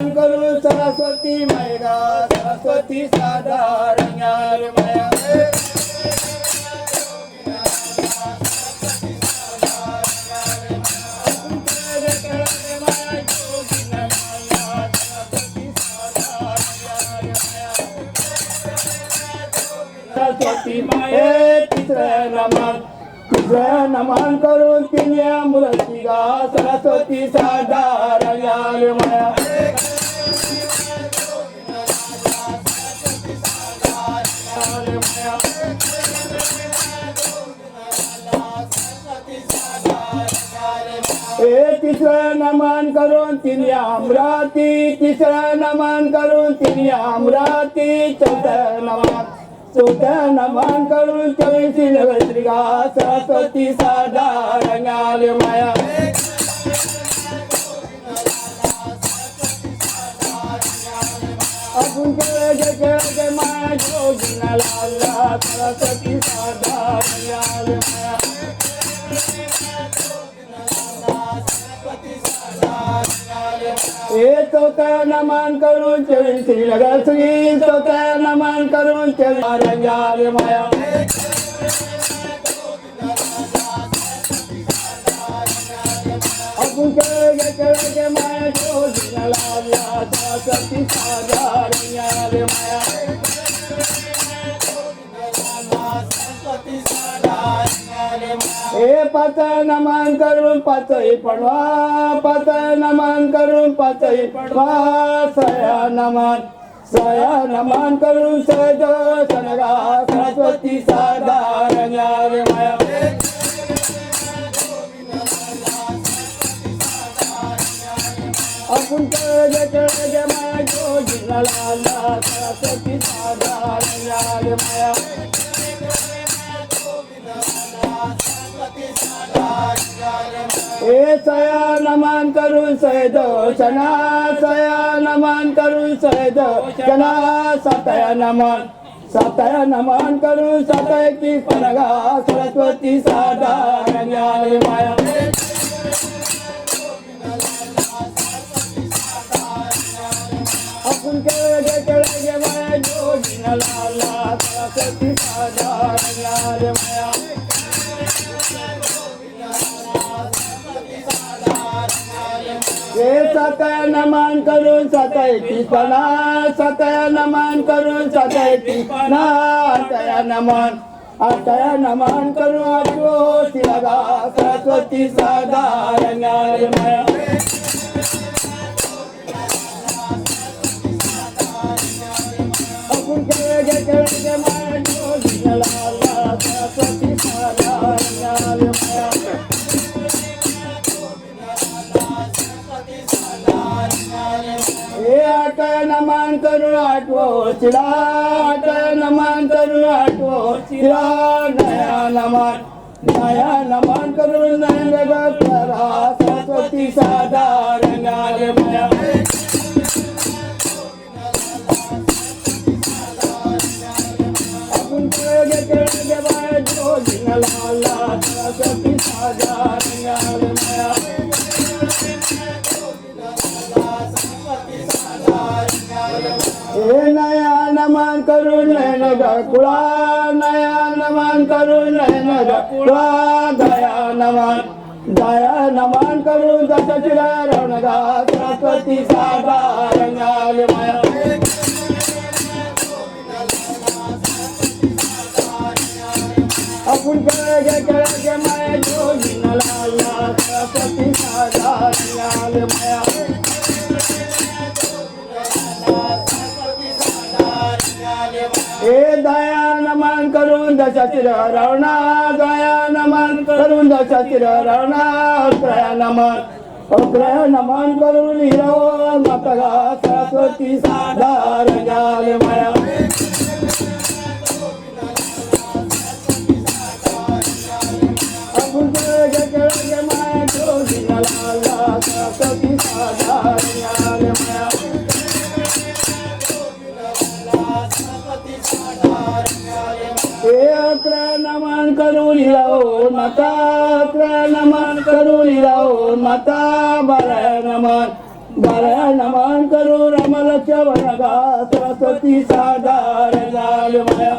करू सरस्वती मैगा सरस्वती साधारण माया. सरस्वती माये. तिसरं नमन तिसरं नमन करून तिने मूर्ती गा सरस्वती साधारण माया. हे तिसरं नमन करून तिने अमरावती तिसरं नमन करून तिने अमरावती चौथं नमन चौथं नमन करून चौथी श्रीगा सरस्वती साधारण माया. अजून केळ जे केळे जे माया जोगीना लावला सरस्वती साधारण हे चौथं नमन करून चरण श्री नगर श्री चौथं नमन करून चरण रंगाल माया आपण केळे केळे के माया जोगीना लावला सरस्वती साधा हे पात नमन करून पाचही पडवा पात नमन करून पाचही पडवा. सया नमन सया नमन करून सज सनगा सरस्वती साधारण माया. आपण केळे केळे माया जोगीला लाला सरस्वती साधारण हे सया नमन करून सैद शना सया नमन करून सैद शना सतया नमन सातया नमन करून सतय की पनगा सरस्वती साधारण माया. आपण केळे माया जोगीना लाला सरस्वती साधारण माया. हे सतय नमन करून सतय टिपणा सतय नमन करून सतय टिपणा अतय नमन अतय नमन करून आठवो शिलगा सरस्वती साधारण माया हे आटय नमन करून आठवो चिडा आटय नमन करून आठवो चिडा नया नमन नया नमन करून नयन करा सरस्वती साधारण माया नया नमन करून नयन गकुळा नया नमन करून नयन गकुळा दया नमन दया नमन करून दशचिरा रणगा सरस्वती साधारण माया आपण केळे केळे माया जोगीना लाला सरस्वती साधारण माया नमन करून दशाचिर रावणा दया नमन करून दशाचिर रावणा अकरा नमन अकरा नमन करून हिरो मातगा सरस्वती साधारण माया आपण केळे केळे माया जोगीला लाला सरस्वती साधारण करून हिरावून माता अकरा नमन करून हिरावून माता बारा नमन बारा नमन करून रमल चवनगा सरस्वती साधार लाल माया.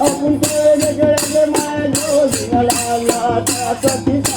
आपण माया जो लाला